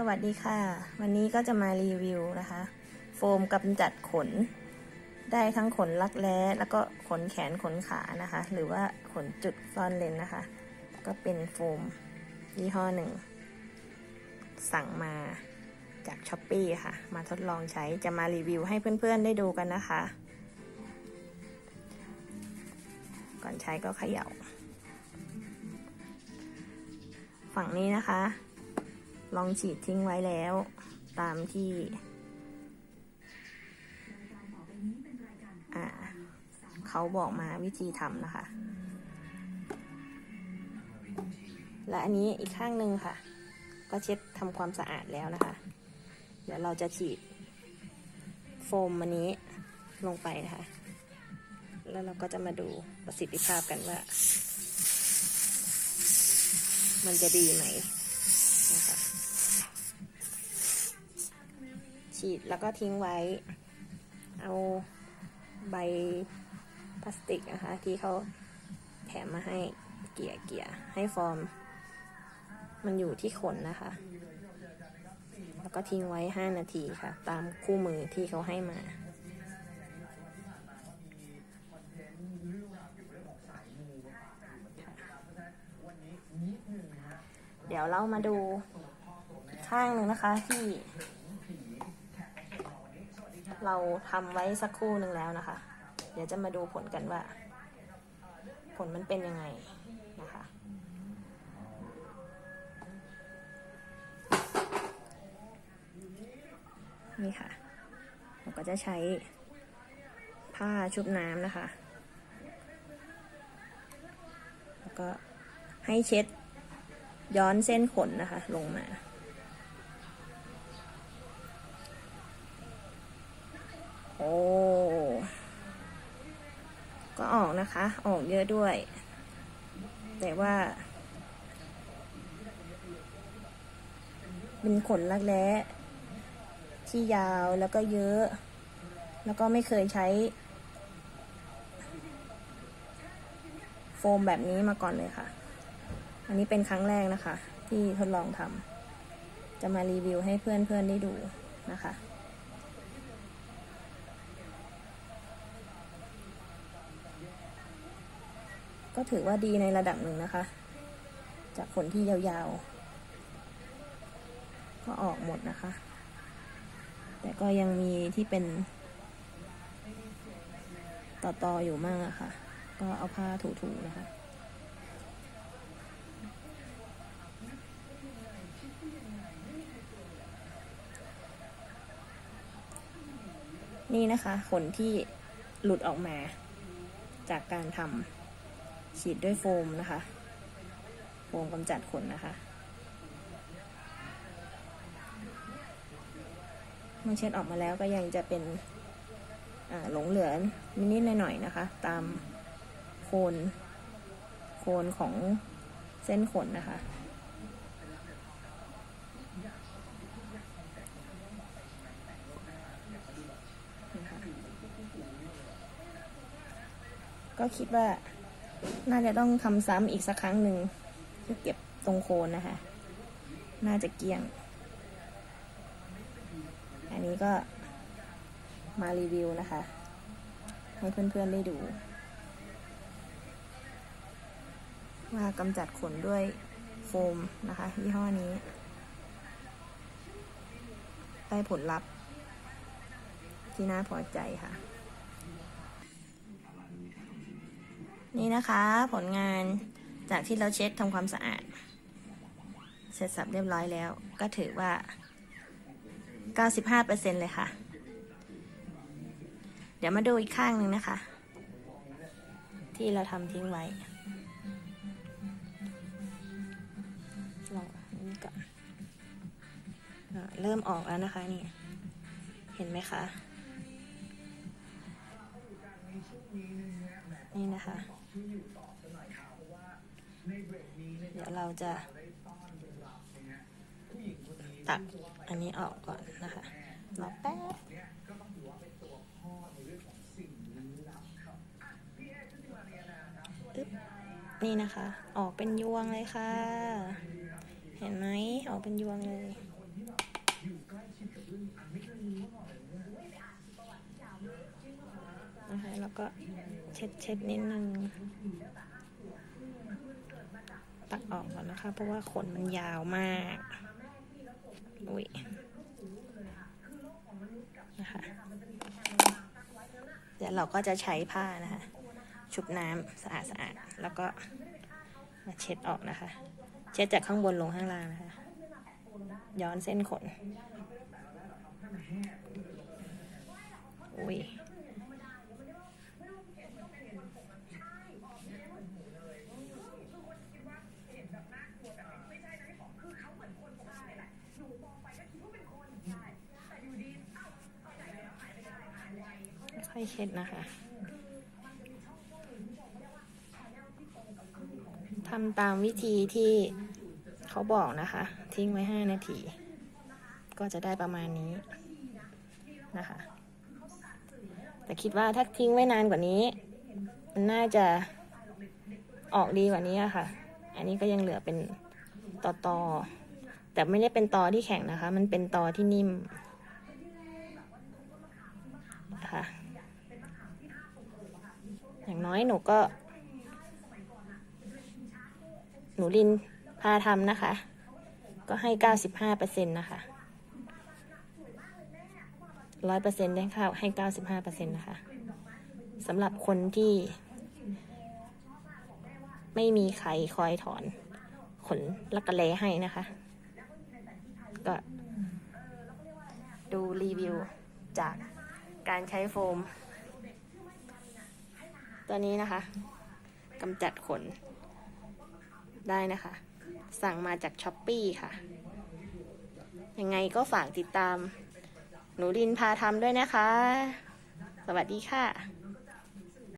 สวัสดีค่ะ วันนี้ก็จะมารีวิวนะคะ โฟมกำจัดขน ได้ทั้งขนรักแร้แล้วก็ขนแขนขนขานะคะ หรือว่าขนจุดซ่อนเลนนะคะ ก็เป็นโฟมยี่ห้อหนึ่ง สั่งมาจากช้อปปีค่ะ มาทดลองใช้จะมารีวิวให้เพื่อนๆได้ดูกันนะคะ ก่อนใช้ก็เขย่า ฝั่งนี้นะคะ ลองฉีดทิ้งไว้แล้ว ตามที่เขาบอกมาวิธีทำนะคะ และอันนี้อีกข้างหนึ่งค่ะ ก็เช็ดทำความสะอาดแล้วนะคะ เดี๋ยวเราจะฉีด โฟมอันนี้ลงไปนะคะ แล้วเราก็จะมาดูประสิทธิภาพกันว่า มันจะดีไหม ฉีดแล้วก็ทิ้งไว้ เอาใบพลาสติกนะคะ ที่เขาแถมมาให้เกี่ยเกี่ยให้ฟอร์ม มันอยู่ที่ขนนะคะ แล้วก็ทิ้งไว้ 5 นาทีค่ะ ตามคู่มือที่เขาให้มาเดี๋ยวเรามาดูข้างหนึ่งนะคะที่ เราทำไว้สักครู่หนึ่งแล้วนะคะ เดี๋ยวจะมาดูผลกันว่า ผลมันเป็นยังไงนะคะนี่ค่ะเราก็จะใช้ผ้าชุบน้ำนะคะ แล้วก็ให้เช็ดย้อนเส้นขนนะคะ ลงมา โอ้ ก็ออกนะคะ ออกเยอะด้วย แต่ว่า เป็นขนรักแร้ที่ยาวแล้วก็เยอะ แล้วก็ไม่เคยใช้ โฟมแบบนี้มาก่อนเลยค่ะ อันนี้เป็นครั้งแรกนะคะ ที่ทดลองทำจะมารีวิวให้เพื่อนๆได้ดูนะคะ ก็ถือว่าดีในระดับหนึ่งนะคะ จากขนที่ยาวๆ ก็ออกหมดนะคะ แต่ก็ยังมีที่เป็น ต่อๆอยู่มากอะค่ะ ก็เอาผ้าถูๆนะคะนี่นะคะขนที่หลุดออกมาจากการทำ ฉีดด้วยโฟมนะคะ โฟมกำจัดขนนะคะเมื่อเช็ดออกมาแล้วก็ยังจะเป็นหลงเหลือนิดๆหน่อยๆนะคะ ตามโคนโคนของเส้นขนนะคะก็คิดว่า น่าจะต้องทำซ้ำอีกสักครั้งหนึ่งเพื่อเก็บตรงโคนนะคะ น่าจะเกี้ยง อันนี้ก็มารีวิวนะคะ ให้เพื่อนๆได้ดู ว่ากำจัดขนด้วยโฟมนะคะยี่ห้อนี้ ได้ผลลัพธ์ที่น่าพอใจค่ะ นี่นะคะผลงานจากที่เราเช็ดทำความสะอาด เสร็จสับเรียบร้อยแล้ว ก็ถือว่า 95%เลยค่ะ เดี๋ยวมาดูอีกข้างหนึ่งนะคะ ที่เราทำทิ้งไว้ลองนนี้ก่อนเริ่มออกแล้วนะคะนี่ เห็นไหมคะ นี่นะคะ เดี๋ยวเราจะ ตักอันนี้ออกก่อนนะคะรอแป๊บนี่นะคะ ออกเป็นยวงเลยค่ะ เห็นไหมออกเป็นยวงเลยนะคะแล้วก็เช็ดเช็ดนิดนึง ตักออกก่อนนะคะ เพราะว่าขนมันยาวมากอุ้ยนะคะเดี๋ยวเราก็จะใช้ผ้านะคะ ชุบน้ำสะอาดสะอาดๆแล้วก็มาเช็ดออกนะคะ เช็ดจากข้างบนลงข้างล่างนะคะ ย้อนเส้นขนอุ้ย ค่อยเช็ดนะคะทำตามวิธีที่เขาบอกนะคะ ทิ้งไว้ 5 นาที ก็จะได้ประมาณนี้นะคะ แต่คิดว่าถ้าทิ้งไว้นานกว่านี้ มันน่าจะออกดีกว่านี้ค่ะ อันนี้ก็ยังเหลือเป็นตอตอแต่ไม่ได้เป็นตอที่แข็งนะคะ มันเป็นตอที่นิ่ม น้อยหนูก็ หนูลินพาทำนะคะ ก็ให้เก้าสิบห้าเปอร์เซ็นต์นะคะร้อยเปอร์เซ็นต์ได้ค่ะให้เก้าสิบห้าเปอร์เซ็นต์นะคะสำหรับคนที่ ไม่มีใครคอยถอน ขนลักกะแลให้นะคะ ก็ ดูรีวิวจากการใช้โฟม ตัวนี้นะคะกำจัดขน ได้นะคะ สั่งมาจากช้อปปี้ค่ะ ยังไงก็ฝากติดตาม หนูดินพาทำด้วยนะคะ สวัสดีค่ะ